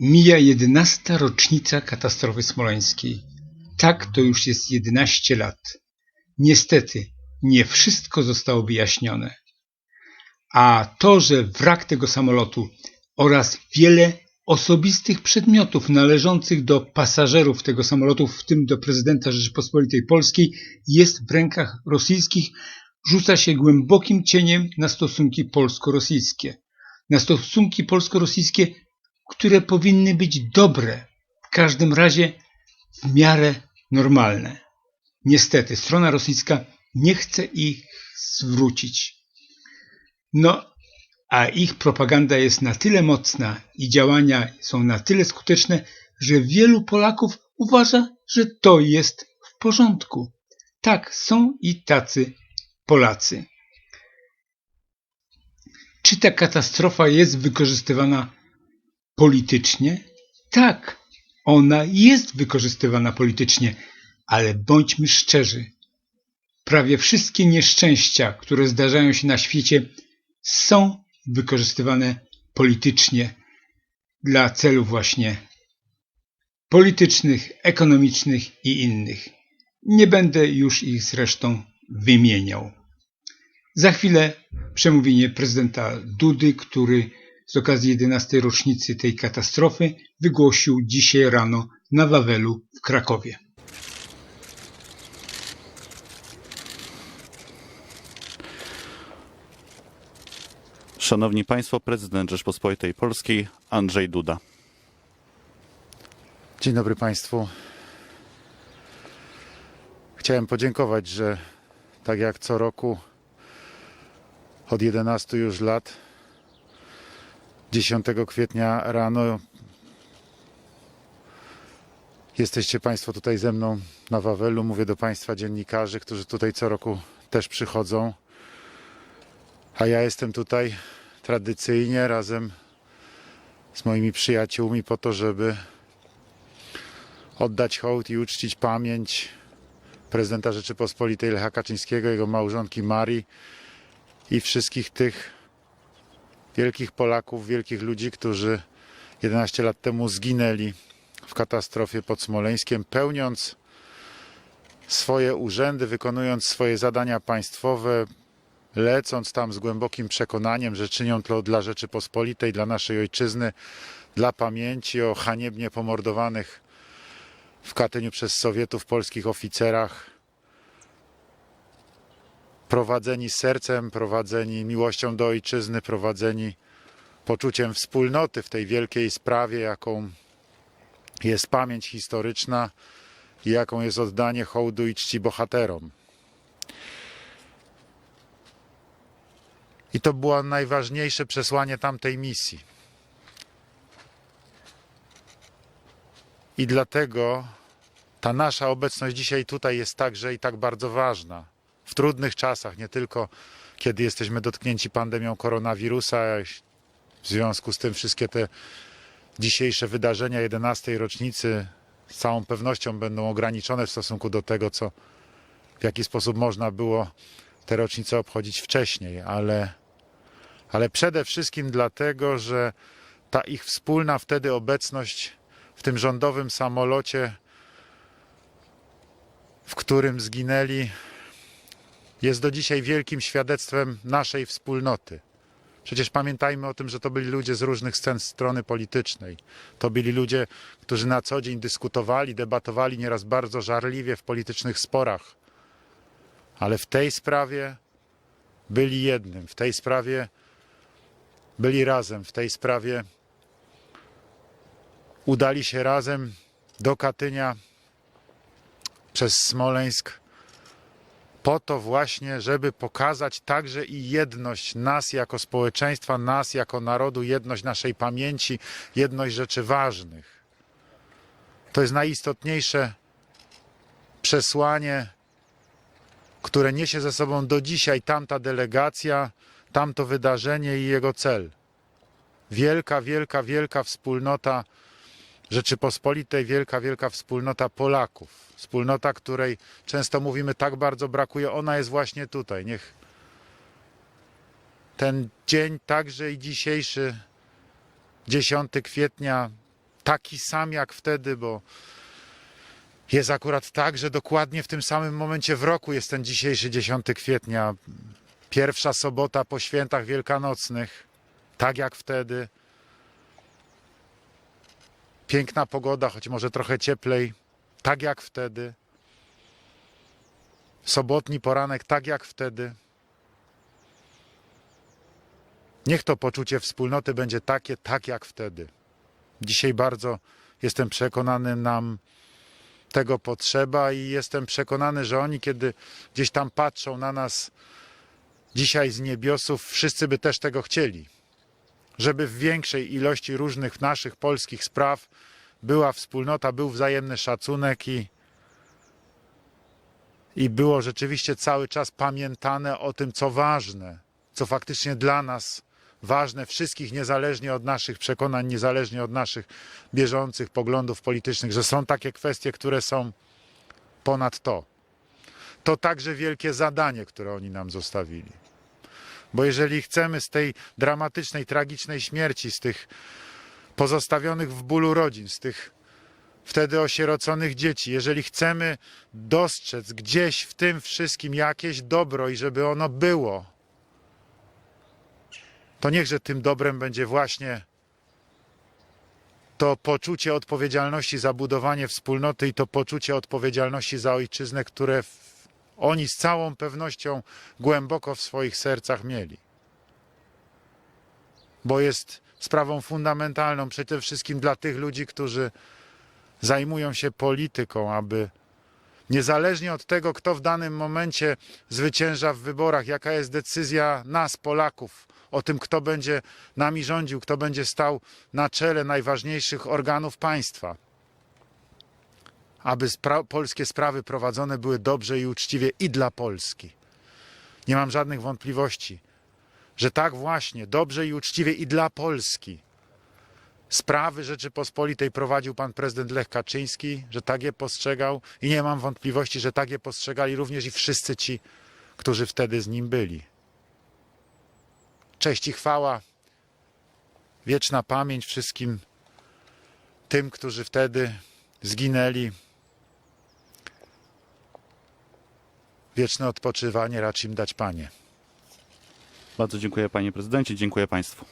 Mija jedenasta rocznica katastrofy smoleńskiej. Tak to już jest jedenaście lat. Niestety, nie wszystko zostało wyjaśnione. A to, że wrak tego samolotu oraz wiele osobistych przedmiotów należących do pasażerów tego samolotu, w tym do prezydenta Rzeczypospolitej Polskiej, jest w rękach rosyjskich, rzuca się głębokim cieniem na stosunki polsko-rosyjskie. Na stosunki polsko-rosyjskie, które powinny być dobre, w każdym razie w miarę normalne. Niestety, strona rosyjska nie chce ich zwrócić. No, a ich propaganda jest na tyle mocna i działania są na tyle skuteczne, że wielu Polaków uważa, że to jest w porządku. Tak, są i tacy Polacy. Czy ta katastrofa jest wykorzystywana politycznie? Tak, ona jest wykorzystywana politycznie, ale bądźmy szczerzy. Prawie wszystkie nieszczęścia, które zdarzają się na świecie, są wykorzystywane politycznie dla celów właśnie politycznych, ekonomicznych i innych. Nie będę już ich zresztą wymieniał. Za chwilę przemówienie prezydenta Dudy, który z okazji 11. rocznicy tej katastrofy wygłosił dzisiaj rano na Wawelu w Krakowie. Szanowni Państwo, prezydent Rzeczpospolitej Polskiej Andrzej Duda. Dzień dobry Państwu. Chciałem podziękować, że tak jak co roku od 11 już lat 10 kwietnia rano jesteście Państwo tutaj ze mną na Wawelu. Mówię do Państwa dziennikarzy, którzy tutaj co roku też przychodzą. A ja jestem tutaj tradycyjnie razem z moimi przyjaciółmi po to, żeby oddać hołd i uczcić pamięć prezydenta Rzeczypospolitej Lecha Kaczyńskiego, jego małżonki Marii i wszystkich tych wielkich Polaków, wielkich ludzi, którzy 11 lat temu zginęli w katastrofie pod Smoleńskiem, pełniąc swoje urzędy, wykonując swoje zadania państwowe, lecąc tam z głębokim przekonaniem, że czynią to dla Rzeczypospolitej, dla naszej ojczyzny, dla pamięci o haniebnie pomordowanych w Katyniu przez Sowietów polskich oficerach, prowadzeni sercem, prowadzeni miłością do ojczyzny, prowadzeni poczuciem wspólnoty w tej wielkiej sprawie, jaką jest pamięć historyczna i jaką jest oddanie hołdu i czci bohaterom. I to było najważniejsze przesłanie tamtej misji. I dlatego ta nasza obecność dzisiaj tutaj jest także i tak bardzo ważna. W trudnych czasach, nie tylko kiedy jesteśmy dotknięci pandemią koronawirusa, w związku z tym wszystkie te dzisiejsze wydarzenia 11. rocznicy z całą pewnością będą ograniczone w stosunku do tego, co w jaki sposób można było te rocznice obchodzić wcześniej, ale, ale przede wszystkim dlatego, że ta ich wspólna wtedy obecność w tym rządowym samolocie, w którym zginęli, jest do dzisiaj wielkim świadectwem naszej wspólnoty. Przecież pamiętajmy o tym, że to byli ludzie z różnych scen strony politycznej. To byli ludzie, którzy na co dzień dyskutowali, debatowali nieraz bardzo żarliwie w politycznych sporach. Ale w tej sprawie byli jednym, w tej sprawie byli razem, w tej sprawie udali się razem do Katynia przez Smoleńsk po to właśnie, żeby pokazać także i jedność nas jako społeczeństwa, nas jako narodu, jedność naszej pamięci, jedność rzeczy ważnych. To jest najistotniejsze przesłanie, które niesie ze sobą do dzisiaj tamta delegacja, tamto wydarzenie i jego cel. Wielka, wielka, wielka wspólnota Rzeczypospolitej, wielka, wielka wspólnota Polaków. Wspólnota, której często mówimy tak bardzo brakuje, ona jest właśnie tutaj. Niech ten dzień, także i dzisiejszy, 10 kwietnia, taki sam jak wtedy, bo jest akurat tak, że dokładnie w tym samym momencie w roku jest ten dzisiejszy 10 kwietnia, pierwsza sobota po świętach wielkanocnych, tak jak wtedy. Piękna pogoda, choć może trochę cieplej, tak jak wtedy. Sobotni poranek, tak jak wtedy. Niech to poczucie wspólnoty będzie takie, tak jak wtedy. Dzisiaj bardzo jestem przekonany, nam tego potrzeba i jestem przekonany, że oni, kiedy gdzieś tam patrzą na nas dzisiaj z niebiosów, wszyscy by też tego chcieli. Żeby w większej ilości różnych naszych polskich spraw była wspólnota, był wzajemny szacunek i, i było rzeczywiście cały czas pamiętane o tym, co ważne, co faktycznie dla nas ważne, wszystkich niezależnie od naszych przekonań, niezależnie od naszych bieżących poglądów politycznych, że są takie kwestie, które są ponad to. To także wielkie zadanie, które oni nam zostawili. Bo jeżeli chcemy z tej dramatycznej, tragicznej śmierci, z tych pozostawionych w bólu rodzin, z tych wtedy osieroconych dzieci, jeżeli chcemy dostrzec gdzieś w tym wszystkim jakieś dobro i żeby ono było, to niechże tym dobrem będzie właśnie to poczucie odpowiedzialności za budowanie wspólnoty i to poczucie odpowiedzialności za ojczyznę, które oni z całą pewnością głęboko w swoich sercach mieli. Bo jest sprawą fundamentalną przede wszystkim dla tych ludzi, którzy zajmują się polityką, aby niezależnie od tego, kto w danym momencie zwycięża w wyborach, jaka jest decyzja nas, Polaków, o tym, kto będzie nami rządził, kto będzie stał na czele najważniejszych organów państwa. Aby spra- polskie sprawy prowadzone były dobrze i uczciwie i dla Polski. Nie mam żadnych wątpliwości, że tak właśnie, dobrze i uczciwie i dla Polski sprawy Rzeczypospolitej prowadził pan prezydent Lech Kaczyński, że tak je postrzegał i nie mam wątpliwości, że tak je postrzegali również i wszyscy ci, którzy wtedy z nim byli. Cześć i chwała, wieczna pamięć wszystkim tym, którzy wtedy zginęli. Wieczne odpoczywanie racz im dać, Panie. Bardzo dziękuję panie prezydencie, dziękuję państwu.